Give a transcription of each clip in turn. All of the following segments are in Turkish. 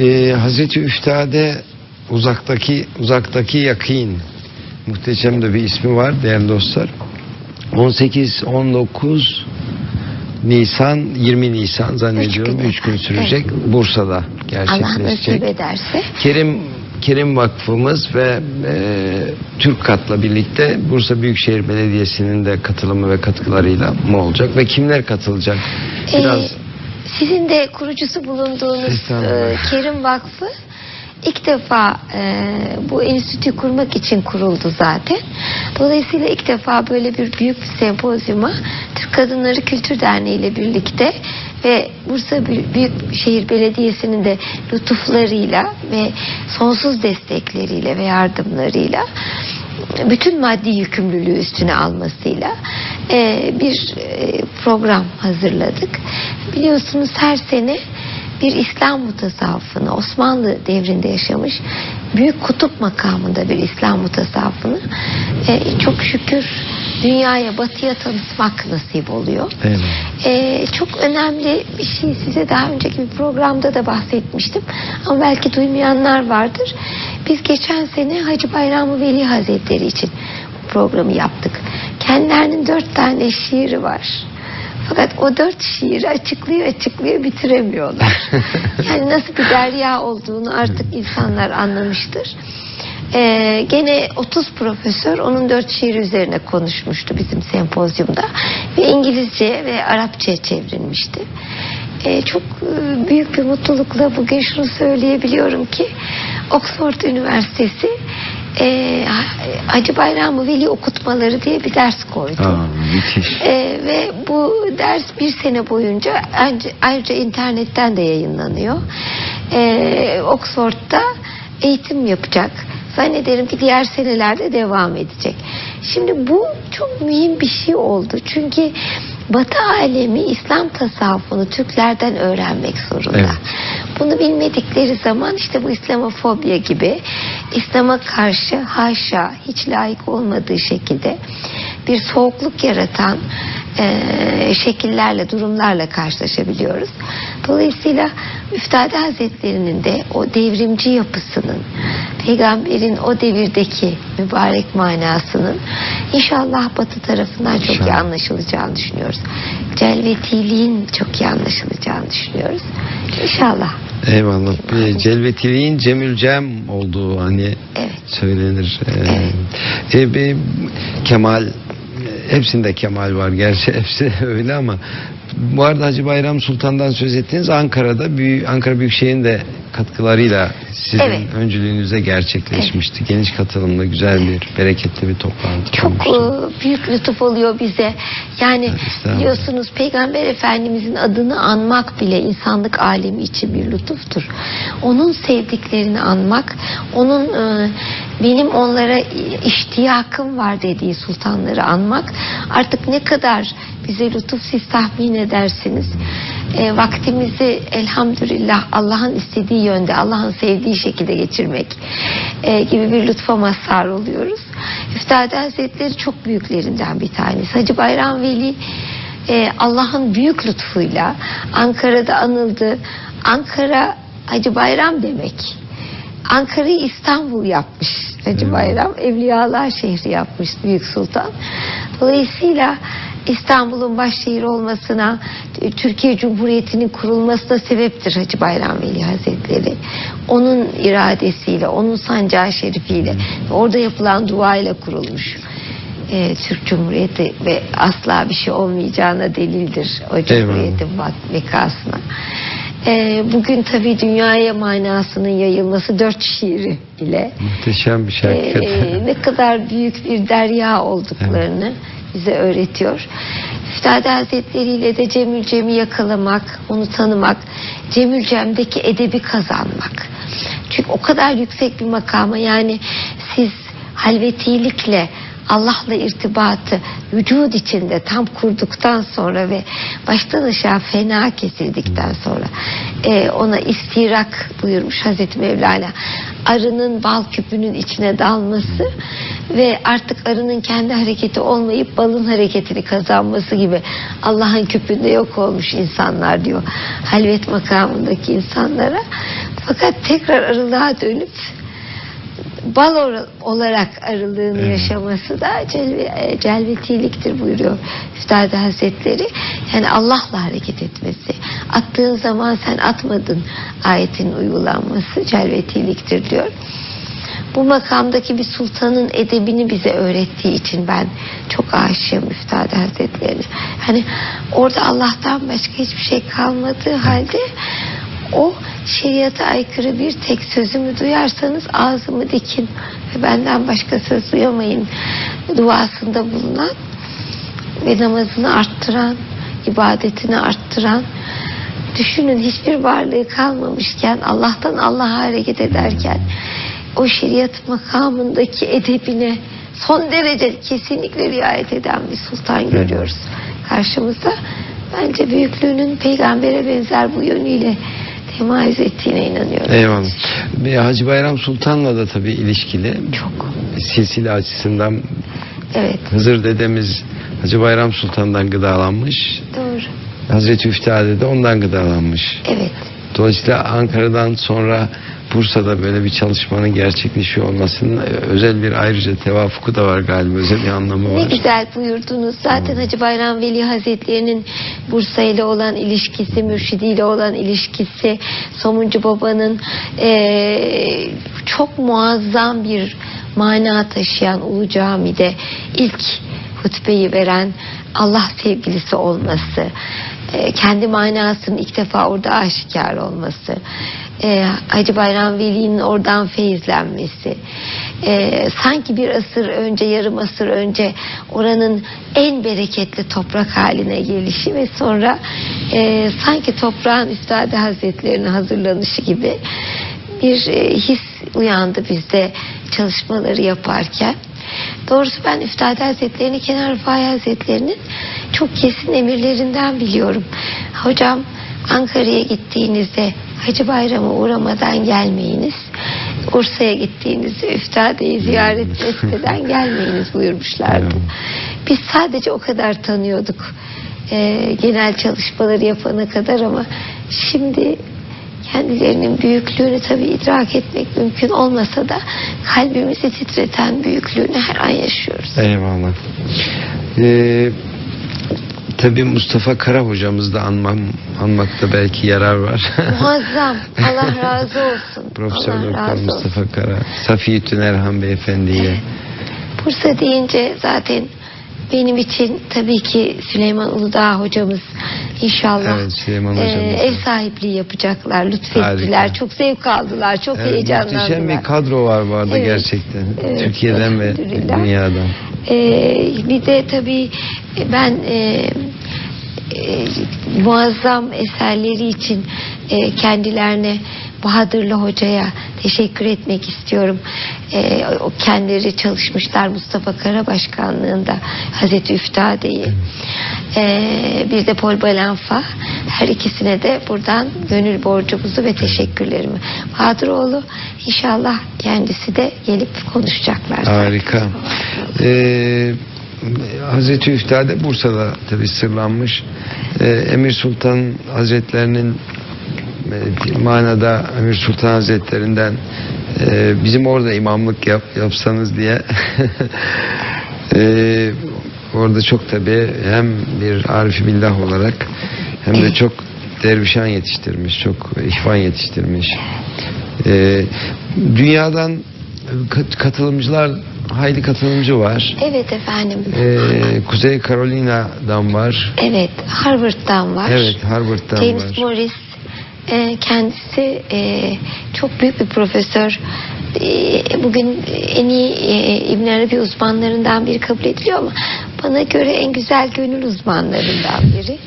Ee, Hazreti Üftade uzaktaki uzaktaki yakin muhteşem de bir ismi var değerli dostlar. 18 19 Nisan 20 Nisan zannediyorum Üç gün. 3 gün sürecek Bursa'da Allah gerçekleşecek. nasip ederse. Kerim Kerim Vakfımız ve e, Türk Kat'la birlikte Bursa Büyükşehir Belediyesi'nin de katılımı ve katkılarıyla mı olacak ve kimler katılacak? Biraz Ee, sizin de kurucusu bulunduğunuz e, Kerim Vakfı ilk defa e, bu enstitü kurmak için kuruldu zaten. Dolayısıyla ilk defa böyle bir büyük bir sempozyuma Türk Kadınları Kültür Derneği ile birlikte ve Bursa Büy- Büyükşehir Belediyesi'nin de lütuflarıyla ve sonsuz destekleriyle ve yardımlarıyla bütün maddi yükümlülüğü üstüne almasıyla e, bir e, program hazırladık. Biliyorsunuz her sene bir İslam mutasavvıfını Osmanlı devrinde yaşamış büyük kutup makamında bir İslam mutasavvıfını e, çok şükür dünyaya batıya tanıtmak nasip oluyor. Ee, çok önemli bir şey size daha önceki bir programda da bahsetmiştim ama belki duymayanlar vardır. Biz geçen sene Hacı Bayramı Veli Hazretleri için programı yaptık. Kendilerinin dört tane şiiri var. Fakat o dört şiiri açıklıyor açıklıyor bitiremiyorlar. yani nasıl bir derya olduğunu artık insanlar anlamıştır. Ee, gene 30 profesör onun dört şiir üzerine konuşmuştu bizim sempozyumda ve İngilizce ve Arapça çevrilmişti. Ee, çok e, büyük bir mutlulukla bugün şunu söyleyebiliyorum ki Oxford Üniversitesi e, Hacı Bayramı Veli okutmaları diye bir ders koydu. Aa, müthiş. Ee, ve bu ders bir sene boyunca ayrıca, internetten de yayınlanıyor. Ee, Oxford'da eğitim yapacak. Zannederim ki diğer senelerde devam edecek. Şimdi bu çok mühim bir şey oldu. Çünkü Batı alemi İslam tasavvufunu Türklerden öğrenmek zorunda. Evet. Bunu bilmedikleri zaman işte bu İslamofobya gibi İslam'a karşı haşa hiç layık olmadığı şekilde bir soğukluk yaratan eee, şekillerle, durumlarla karşılaşabiliyoruz. Dolayısıyla Üftade Hazretleri'nin de o devrimci yapısının, peygamberin o devirdeki mübarek manasının inşallah batı tarafından çok iyi anlaşılacağını düşünüyoruz. Celvetiliğin çok iyi anlaşılacağını düşünüyoruz. İnşallah. Eyvallah. Celvetiliğin Cemül Cem olduğu hani Evet. söylenir. Ee, e, bir Kemal hepsinde Kemal var gerçi hepsi öyle ama bu arada Hacı Bayram Sultan'dan söz ettiniz Ankara'da büyük Ankara Büyükşehir'in de katkılarıyla sizin Evet. öncülüğünüzde gerçekleşmişti. Geniş katılımlı güzel bir bereketli bir toplantı Çok olmuştu. e, büyük lütuf oluyor bize. Yani Evet, biliyorsunuz Peygamber Efendimizin adını anmak bile insanlık alemi için bir lütuftur. Onun sevdiklerini anmak, onun e, benim onlara iştiyakım var dediği sultanları anmak artık ne kadar bize lütuf siz tahmin edersiniz. E, vaktimizi elhamdülillah Allah'ın istediği yönde, Allah'ın sevdiği şekilde geçirmek e, gibi bir lütfa mazhar oluyoruz. Üftade Hazretleri çok büyüklerinden bir tanesi. Hacı Bayram Veli e, Allah'ın büyük lütfuyla Ankara'da anıldı. Ankara Hacı Bayram demek. Ankara'yı İstanbul yapmış Hacı Bayram. Evliyalar şehri yapmış Büyük Sultan. Dolayısıyla İstanbul'un başşehir olmasına, Türkiye Cumhuriyeti'nin kurulmasına sebeptir Hacı Bayram Veli Hazretleri. Onun iradesiyle, onun sancağı şerifiyle, orada yapılan duayla kurulmuş. e, Türk Cumhuriyeti ve asla bir şey olmayacağına delildir o Cumhuriyet'in bak- bekasına. E, bugün tabii dünyaya manasının yayılması dört şiiri ile Muhteşem bir şey e, ne kadar büyük bir derya olduklarını bize öğretiyor. Üftade Hazretleri ile de Cemül Cem'i yakalamak, onu tanımak, Cemül Cem'deki edebi kazanmak. Çünkü o kadar yüksek bir makama yani siz halvetilikle Allah'la irtibatı vücud içinde tam kurduktan sonra ve baştan aşağı fena kesildikten sonra e, ona istirak buyurmuş Hazreti Mevlana. Arının bal küpünün içine dalması ve artık arının kendi hareketi olmayıp balın hareketini kazanması gibi Allah'ın küpünde yok olmuş insanlar diyor. Halvet makamındaki insanlara. Fakat tekrar arılığa dönüp bal olarak arılığını Evet. yaşaması da celve, e, celvetiliktir buyuruyor Üstad Hazretleri. Yani Allah'la hareket etmesi. Attığın zaman sen atmadın ayetin uygulanması celvetiliktir diyor. Bu makamdaki bir sultanın edebini bize öğrettiği için ben çok aşığım Üstad Hazretlerine. Hani orada Allah'tan başka hiçbir şey kalmadığı halde o şeriata aykırı bir tek sözümü duyarsanız ağzımı dikin ve benden başka söz duyamayın duasında bulunan ve namazını arttıran, ibadetini arttıran düşünün hiçbir varlığı kalmamışken Allah'tan Allah'a hareket ederken o şeriat makamındaki edebine son derece kesinlikle riayet eden bir sultan görüyoruz karşımızda. Bence büyüklüğünün peygambere benzer bu yönüyle temayüz ettiğine inanıyorum. Eyvallah. Hacı Bayram Sultan'la da tabii ilişkili. Çok. Silsile açısından Evet. Hızır dedemiz Hacı Bayram Sultan'dan gıdalanmış. Doğru. Hazreti Üftade de ondan gıdalanmış. Evet. Dolayısıyla Ankara'dan sonra Bursa'da böyle bir çalışmanın gerçekleşiyor olmasının e, özel bir ayrıca tevafuku da var galiba. Özel bir anlamı Ne var. güzel buyurdunuz. Zaten Hacı Bayram Veli Hazretleri'nin Bursa ile olan ilişkisi, Mürşidi ile olan ilişkisi, Somuncu Baba'nın eee, çok muazzam bir mana taşıyan Ulu Cami'de ilk hutbeyi veren Allah sevgilisi olması, eee, kendi manasının ilk defa orada aşikar olması, eee, Hacı Bayram Veli'nin oradan feyizlenmesi, eee, sanki bir asır önce, yarım asır önce oranın en bereketli toprak haline gelişi ve sonra eee, sanki toprağın Üstadi Hazretlerine hazırlanışı gibi bir eee, his uyandı bizde çalışmaları yaparken. Doğrusu ben Üstad Hazretlerini Kenar Rıfai Hazretlerinin çok kesin emirlerinden biliyorum. Hocam Ankara'ya gittiğinizde Hacı Bayram'a uğramadan gelmeyiniz. Bursa'ya gittiğinizde Üftade'yi ziyaret etmeden gelmeyiniz buyurmuşlardı. Biz sadece o kadar tanıyorduk eee, genel çalışmaları yapana kadar ama şimdi kendilerinin büyüklüğünü tabii idrak etmek mümkün olmasa da kalbimizi titreten büyüklüğünü her an yaşıyoruz. Eyvallah. Ee, tabii Mustafa Kara hocamız da anmam, anmakta belki yarar var. Muazzam. Allah razı olsun. Profesör Doktor razı olsun. Mustafa Kara, Safiyettin Erhan Beyefendi'ye. Bursa deyince zaten benim için tabii ki Süleyman Uludağ hocamız inşallah Evet, Süleyman e, ev sahipliği yapacaklar, lütfettiler. Harika. Çok zevk aldılar, çok Evet, heyecanlandılar. muhteşem bir kadro var arada Evet. gerçekten. Evet, Türkiye'den ve dünyadan. Ee, bir de tabii ben e, e, muazzam eserleri için e, kendilerine Bahadırlı Hoca'ya teşekkür etmek istiyorum. E, o kendileri çalışmışlar Mustafa Kara Başkanlığında Hazreti Üftade'yi. E, bir de Pol Balanfa. Her ikisine de buradan gönül borcumuzu ve teşekkürlerimi. Bahadıroğlu inşallah kendisi de gelip konuşacaklar. Harika. Ee, Hazreti Üftade Bursa'da tabi sırlanmış. Ee, Emir Sultan Hazretlerinin manada Emir Sultan Hazretlerinden e, bizim orada imamlık yap, yapsanız diye e, orada çok tabi hem bir arif billah olarak hem de çok dervişan yetiştirmiş, çok ihvan yetiştirmiş. Ee, dünyadan kat- katılımcılar hayli katılımcı var. Evet efendim. Ee, Kuzey Carolina'dan var. Evet, Harvard'dan var. Evet, Harvard'dan James var. Morris e, kendisi e, çok büyük bir profesör. E, bugün en iyi e, İbn Arabi uzmanlarından biri kabul ediliyor ama bana göre en güzel gönül uzmanlarından biri.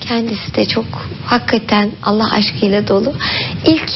Kendisi de çok hakikaten Allah aşkıyla dolu. İlk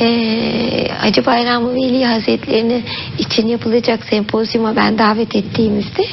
e, Hacı Bayram Veli Hazretlerini için yapılacak sempozyuma ben davet ettiğimizde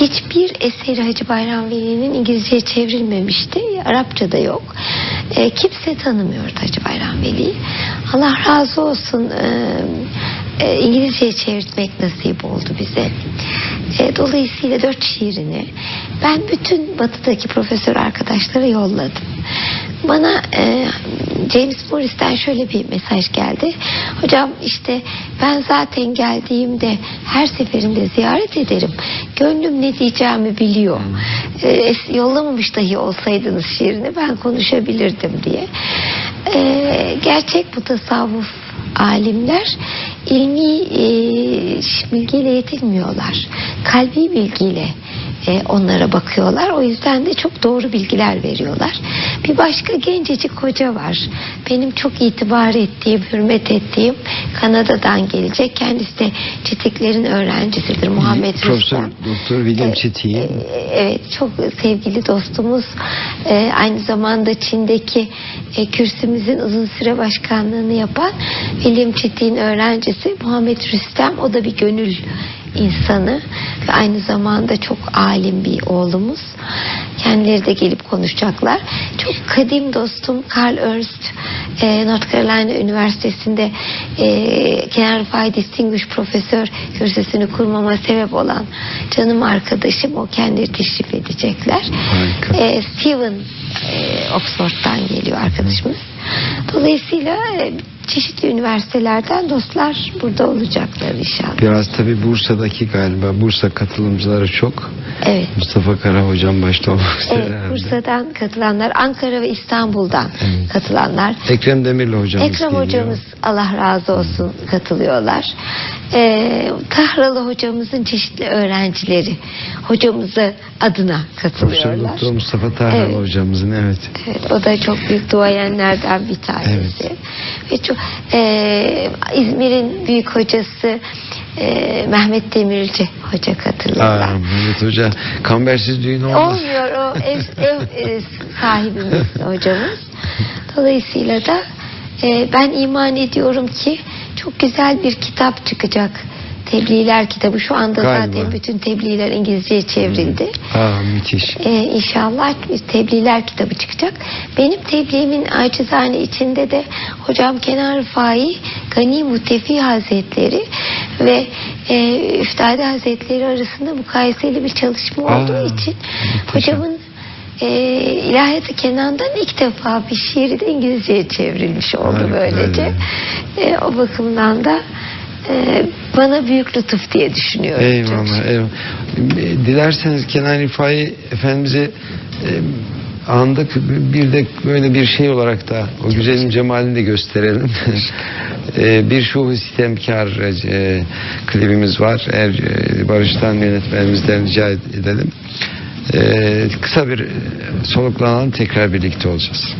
hiçbir eseri Hacı Bayram Veli'nin İngilizceye çevrilmemişti. Arapça da yok. E, kimse tanımıyordu Hacı Bayram Veli'yi. Allah razı olsun e, e, İngilizceye çevirtmek nasip oldu bize. E, dolayısıyla dört şiirini ben bütün batıdaki profesör arkadaşlara yolladım. Bana e, James Morris'ten şöyle bir mesaj geldi. Hocam işte ben zaten geldiğimde her seferinde ziyaret ederim. Gönlüm ne diyeceğimi biliyor. E, yollamamış dahi olsaydınız şiirini ben konuşabilirdim diye. E, gerçek bu tasavvuf alimler ilmi e, bilgiyle yetinmiyorlar. Kalbi bilgiyle e, onlara bakıyorlar. O yüzden de çok doğru bilgiler veriyorlar. Bir başka gencecik hoca var. Benim çok itibar ettiğim, hürmet ettiğim Kanada'dan gelecek. Kendisi de Çetiklerin öğrencisidir. Muhammed Profesör Rüstem. Doktor William E, Çetin. e, Evet çok sevgili dostumuz E, aynı zamanda Çin'deki e, kürsümüzün uzun süre başkanlığını yapan William Çetin öğrencisi Muhammed Rüstem o da bir gönül insanı ve aynı zamanda çok alim bir oğlumuz. Kendileri de gelip konuşacaklar. Çok kadim dostum Carl Ernst e, North Carolina Üniversitesi'nde e, Kenan Rıfai Distinguished Profesör kürsüsünü kurmama sebep olan canım arkadaşım o kendileri teşrif edecekler. Harika. E, Steven e, Oxford'dan geliyor arkadaşımız. Dolayısıyla e, çeşitli üniversitelerden dostlar burada olacaklar inşallah. Biraz tabi Bursa'daki galiba Bursa katılımcıları çok. Evet. Mustafa Kara hocam başta olmak üzere. Evet, herhalde. Bursa'dan katılanlar, Ankara ve İstanbul'dan Evet. katılanlar. Ekrem Demirli hocamız Ekrem geliyor. hocamız Allah razı olsun katılıyorlar. Ee, Tahralı hocamızın çeşitli öğrencileri hocamızı adına Profesör katılıyorlar. Doktor Mustafa Tahran Evet. hocamızın evet. Evet, o da çok büyük duayenlerden bir tanesi. Ve çok e, İzmir'in büyük hocası e, Mehmet Demirci hoca katılıyorlar. Aa, Mehmet Hoca kambersiz düğün olmaz. Olmuyor o ev, ev e, sahibimiz hocamız. Dolayısıyla da e, ben iman ediyorum ki çok güzel bir kitap çıkacak. Tebliğler kitabı şu anda Galiba. zaten bütün tebliğler İngilizceye çevrildi. Aa, müthiş. Ee, inşallah tebliğler kitabı çıkacak. Benim tebliğimin acizane içinde de hocam Kenan Rıfai, Gani Mutefi Hazretleri ve e, Üftade Hazretleri arasında mukayeseli bir çalışma Aa, olduğu için muhteşem. hocamın e, İlahiyatı Kenan'dan ilk defa bir şiiri de İngilizceye çevrilmiş oldu Harika, böylece. öyle. E, o bakımdan da e, bana büyük lütuf diye düşünüyorum. Eyvallah, eyvallah. Dilerseniz Kenan Rifai Efendimiz'i e, andık bir de böyle bir şey olarak da o güzelin cemalini de gösterelim. E, bir şuhu sitemkar e, klibimiz var. Eğer e, Barış'tan yönetmenimizden rica edelim. E, kısa bir e, soluklanalım tekrar birlikte olacağız.